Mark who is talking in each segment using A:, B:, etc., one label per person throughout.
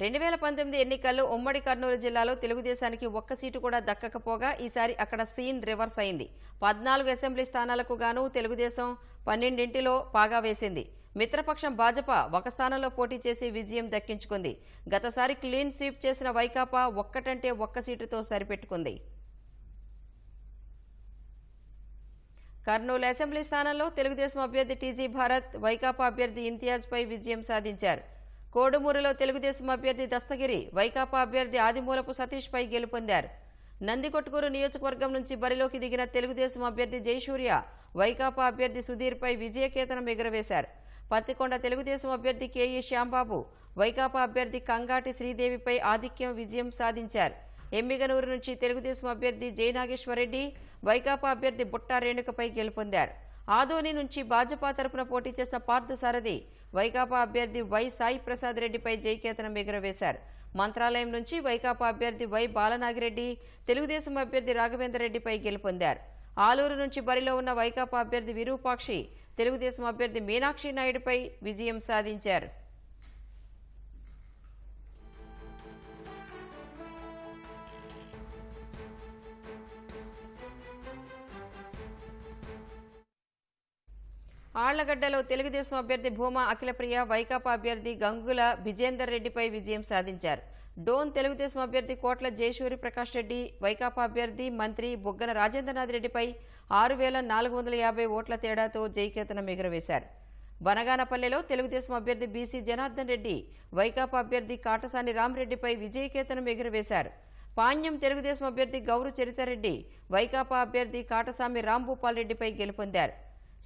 A: రెండు వేల పంతొమ్మిది ఎన్నికల్లో ఉమ్మడి కర్నూలు జిల్లాలో తెలుగుదేశానికి ఒక్క సీటు కూడా దక్కకపోగా ఈసారి అక్కడ సీన్ రివర్స్ అయింది. పద్నాలుగు అసెంబ్లీ స్థానాలకు గాను తెలుగుదేశం పన్నెండింటిలో పాగా వేసింది. మిత్రపక్షం భాజపా ఒక స్థానంలో పోటీ చేసి విజయం దక్కించుకుంది. గతసారి క్లీన్ స్వీప్ చేసిన వైకాపా ఒక్కటంటే ఒక్క సీటుతో సరిపెట్టుకుంది. కర్నూలు అసెంబ్లీ స్థానంలో తెలుగుదేశం అభ్యర్థి టీజీ భారత్ వైకాపా అభ్యర్థి ఇంతియాజ్పై విజయం సాధించారు. కోడుమూరులో తెలుగుదేశం అభ్యర్థి దస్తగిరి వైకాపా అభ్యర్థి ఆదిమూలపు సతీష్పై గెలుపొందారు నందికొట్కూరు నియోజకవర్గం నుంచి బరిలోకి దిగిన తెలుగుదేశం అభ్యర్థి జయసూర్య వైకాపా అభ్యర్థి సుధీర్పై విజయకేతనం ఎగురవేశారు. పత్తికొండ తెలుగుదేశం అభ్యర్థి కేఈ శ్యాంబాబు వైకాపా అభ్యర్థి కంగాటి శ్రీదేవిపై ఆధిక్యం విజయం సాధించారు. ఎమ్మిగనూరు నుంచి తెలుగుదేశం అభ్యర్థి జయనాగేశ్వరరెడ్డి వైకాపా అభ్యర్థి బుట్టా రేణుకపై గెలుపొందారు. ఆదోని నుంచి భాజపా తరపున పోటీ చేసిన పార్థసారథి వైకాపా అభ్యర్థి వై సాయి ప్రసాద్ రెడ్డిపై జయకేతనం ఎగురవేశారు. మంత్రాలయం నుంచి వైకాపా అభ్యర్థి వై బాలనాగిరెడ్డి తెలుగుదేశం అభ్యర్థి రాఘవేంద్ర రెడ్డిపై గెలుపొందారు. ఆలూరు నుంచి బరిలో ఉన్న వైకాపా అభ్యర్థి విరూపాక్షి తెలుగుదేశం అభ్యర్థి మీనాక్షి నాయుడుపై విజయం సాధించారు. ఆళ్ళగడ్డలో తెలుగుదేశం అభ్యర్థి భూమా అఖిలప్రియ వైకాపా అభ్యర్థి గంగుల విజేందర్ రెడ్డిపై విజయం సాధించారు. డోన్ తెలుగుదేశం అభ్యర్థి కోట్ల జయసూరి ప్రకాష్ రెడ్డి వైకాపా అభ్యర్థి మంత్రి బుగ్గన రాజేంద్రనాథ్ రెడ్డిపై ఆరు వేల నాలుగు వందల యాభై ఓట్ల తేడాతో జయకేతనం ఎగురవేశారు. బనగానపల్లెలో తెలుగుదేశం అభ్యర్థి బీసీ జనార్దన్ రెడ్డి వైకాపా అభ్యర్థి కాటసాని రామరెడ్డిపై విజయకేతనం ఎగురవేశారు. పాణ్యం తెలుగుదేశం అభ్యర్థి గౌరు చరితారెడ్డి వైకాపా అభ్యర్థి కాటసామి రాంభూపాల్ రెడ్డిపై గెలుపొందారు.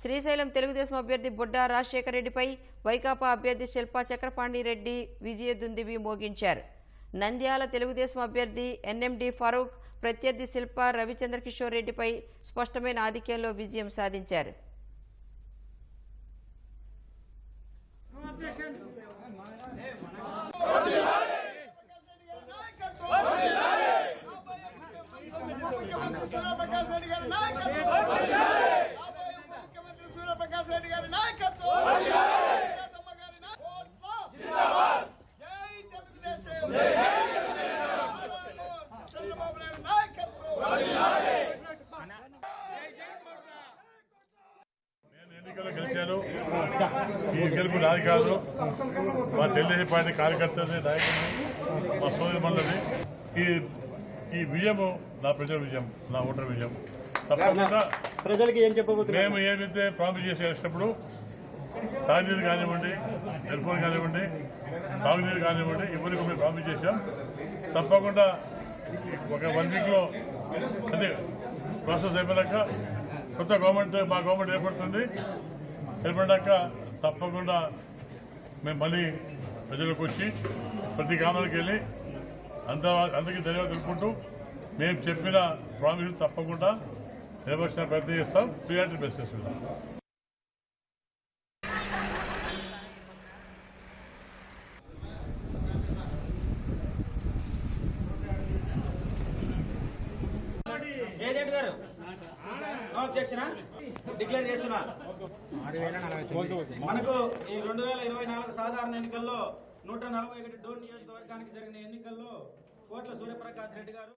A: శ్రీశైలం తెలుగుదేశం అభ్యర్థి బుడ్డా రాజశేఖర రెడ్డిపై వైకాపా అభ్యర్థి శిల్పా చక్రపాణి రెడ్డి విజయదుందివి మోగించారు. నంద్యాల తెలుగుదేశం అభ్యర్థి ఎన్ఎండి ఫరూక్ ప్రత్యర్థి శిల్ప రవిచంద్ర కిషోర్ రెడ్డిపై స్పష్టమైన ఆధిక్యంలో విజయం సాధించారు.
B: నేను ఎన్నికల్లో గెలిచాను ఈ గెలుపు నాది కాదు. మా తెలుగుదేశం పార్టీ కార్యకర్తది నాయకుడిని మా సోదరి మండలి ఈ ఈ విజయము నా ప్రజల విజయం నా ఓటర్ విజయం. తప్పకుండా
C: ప్రజలకి ఏం చెప్పబోతున్నారు?
B: మేము ఏదైతే ప్రామిస్ చేసేటప్పుడు తాగునీరు కానివ్వండి టెలిఫోన్ కానివ్వండి సాగునీరు కానివ్వండి ఇవన్నీ మేము ప్రామిస్ చేశాం. తప్పకుండా ఒక వన్ వీక్లో అదే ప్రాసెస్ అయిపోయాక కొత్త గవర్నమెంట్ మా గవర్నమెంట్ ఏర్పడుతుంది. ఏర్పడ్డాక తప్పకుండా మేము మళ్ళీ ప్రజలకు వచ్చి ప్రతి గ్రామాలకు వెళ్ళి అంత అందరికీ ధన్యవాదాలు తెలుపుకుంటూ మేము చెప్పిన ప్రామిస్ తప్పకుండా నిర్వహించిన ప్రయత్నం చేస్తాం. ప్రియారిటీ బెస్ట్ చేస్తున్నాం
C: జయదేవ్ గారు నో అబ్జెక్షన్ డిక్లేర్ చేస్తున్నా మనకు ఈ రెండు వేల ఇరవై నాలుగు సాధారణ ఎన్నికల్లో నూట నలభై ఒకటి డోన్ నియోజకవర్గానికి జరిగిన ఎన్నికల్లో కోట్ల సూర్యప్రకాష్ రెడ్డి గారు